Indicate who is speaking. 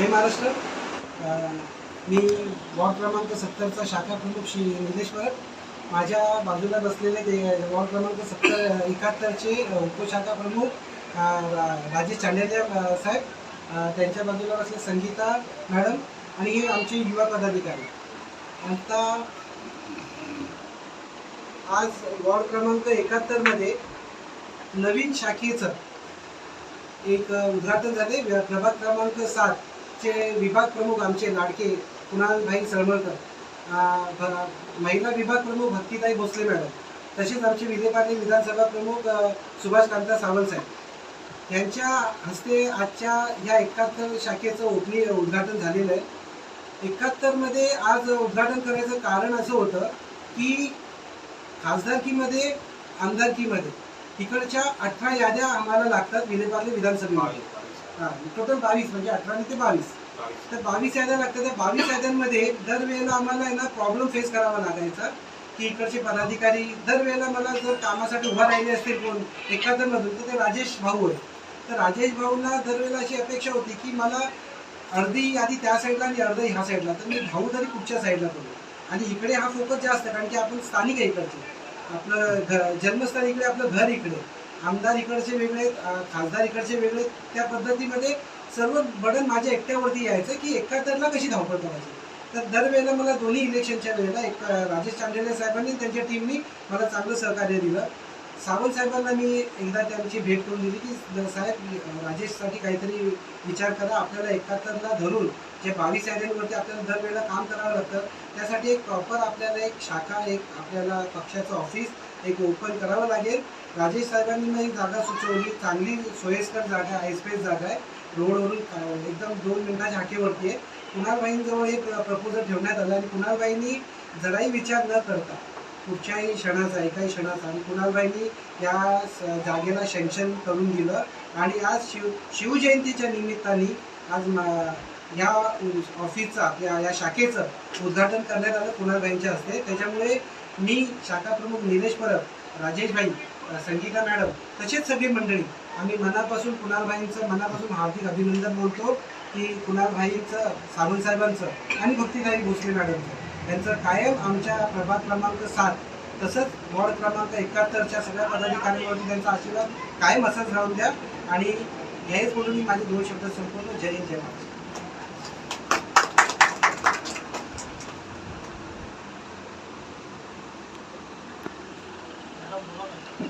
Speaker 1: जय महाराष्ट्र. मी ward क्रमांक सत्तरचा शाखा प्रमुख श्री निलेश परब माझ्या बाजूला बसलेले ते वॉर्ड क्रमांक सत्तर एकाहत्तरचे उपशाखा प्रमुख रा- राजेश चांडेलिया साहेब. त्यांच्या बाजूला बसले संगीता मॅडम आणि हे आमचे युवा पदाधिकारी. आता आज वॉर्ड क्रमांक एकाहत्तरमध्ये नवीन शाखेचं एक उद्घाटन झाले. प्रभाग क्रमांक सात चे विभाग प्रमुख आमचे लाडके कुणालभाई सळमळकर महिला विभाग प्रमुख भक्तीताई भोसले मॅडम तसेच आमचे विलेपार्ले विधानसभा प्रमुख सुभाष कांता सावंत साहेब. यांच्या हस्ते आजच्या ह्या एकाहत्तर शाखेचं ओपनिंग उद्घाटन झालेलं आहे. एकाहत्तरमध्ये आज उद्घाटन करायचं कारण असं होतं की खासदारकीमध्ये आमदारकीमध्ये तिकडच्या अठरा याद्या आम्हाला लागतात विलेपार्ले विधानसभेमध्ये टोटल बावीस म्हणजे अठरा ते बावीस. तर बावीस याद्या लागतात त्या बावीस याद्यांमध्ये दरवेळेला आम्हाला ना प्रॉब्लेम फेस करावा लागायचा की इकडचे पदाधिकारी दरवेळेला मला जर कामासाठी उभा राहिले असतील कोण एकाहत्तरमधून तर ते राजेश भाऊ आहे तर राजेश भाऊला दरवेळेला अशी अपेक्षा होती की मला अर्धी यादी त्या साईडला आणि अर्धी ह्या साईडला तर मी भाऊ तरी कुठच्या साईडला करू. आणि इकडे हा फोकस जास्त कारण की आपण स्थानिक आहे इकडचे. आपलं घ जन्मस्थान इकडे आपलं घर इकडे. आमदार इकडचे वेगळे खासदार इकडचे वेगळे त्या पद्धतीमध्ये सर्व बडन माझ्या एकट्यावरती यायचं की एकाहत्तरला कशी धावपळ करायची? तर दरवेळेला मला दोन्ही इलेक्शनच्या वेळेला एक राजेश चांदेले साहेबांनी त्यांच्या टीमनी मला चांगलं सहकार्य दिलं. सावंत साहेबांना मी एकदा त्यांची भेट करून दिली की साहेब राजेशसाठी काहीतरी विचार करा. आपल्याला एकाहत्तरला धरून जे बावीस याद्यांवरती आपल्याला दरवेळेला काम करावं लागतं त्यासाठी एक प्रॉपर आपल्याला एक शाखा एक आपल्याला पक्षाचं ऑफिस एक ओपन करावं लागेल. राजेश साहेबांनी एक जागा सुचवली. चांगली सोयीस्कर जागा आहे स्पेस जागा आहे. रोडवरून एकदम दोन मिनिटाच्या हाकेवरती आहे. कुणालबाईंजवळ एक प्रपोजल ठेवण्यात आलं आणि कुणालबाईंनी जराही विचार न करता कुठच्याही क्षणाचा एकाही क्षणाचा आणि कुणालबाईंनी या जागेला सँक्शन करून दिलं. आणि आज शिव शिवजयंतीच्या निमित्ताने आज म- या ऑफिसचा या या शाखेचं उद्घाटन करण्यात आलं कुणालबाईंच्या हस्ते. त्याच्यामुळे मी शाखा प्रमुख निलेश परब राजेशभाई भाई संगीता मॅडम तसेच सगळी मंडळी आम्ही मनापासून कुणालभाईंचं मनापासून हार्दिक अभिनंदन बोलतो की कुणालबाईंचं सावंत साहेबांचं आणि भक्तीताई भोसले मॅडमचं. त्यांचं कायम आमच्या प्रभाग क्रमांक सात तसंच वॉर्ड क्रमांक एकाहत्तरच्या सगळ्या पदाधिकाऱ्यांवरती त्यांचा आशीर्वाद कायम असाच राहून द्या. आणि हेच बोलून मी माझे दोन शब्द संपवतो. जय हिंद जय महाराष्ट्र. Thank you.